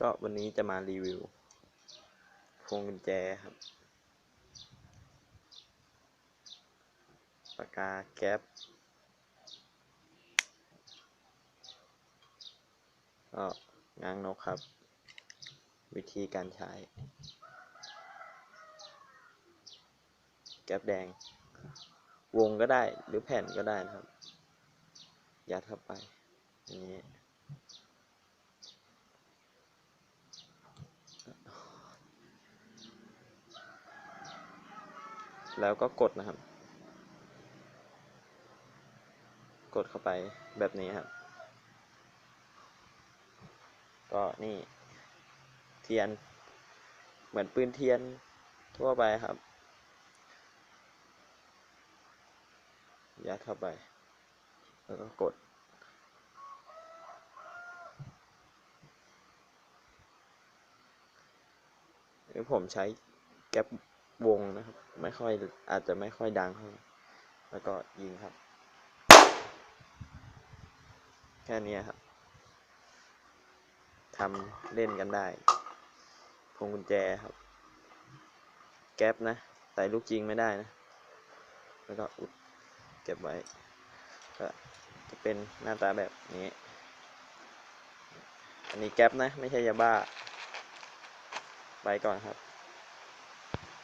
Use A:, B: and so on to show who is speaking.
A: ก็วันนี้จะมารีวิว พวงกุญแจครับ ปากกาแก๊ปก็ง้างนกครับ วิธีการใช้ แก๊ปแดง วงก็ได้หรือแผ่นก็ได้นะครับ ยัดเข้าไป อย่างนี้ แล้วก็กดนะครับ กดเข้าไปแบบนี้ครับ ก็นี่ เทียน เหมือนปืนเทียนทั่วไปครับ ยัดเข้าไป แล้วก็กดหรือผมใช้แก๊ปวงนะครับ ไม่ค่อยอาจจะไม่ค่อยดังเท่าแล้วก็ยิงครับ แค่นี้ครับทำเล่นกันได้พวงกุญแจครับ แก๊ปนะใส่ลูกจริงไม่ได้นะ แล้วก็อุดเก็บไว้ก็จะเป็นหน้าตาแบบนี้ อันนี้แก๊ปนะ ไม่ใช่ยาบ้า ไปก่อนครับ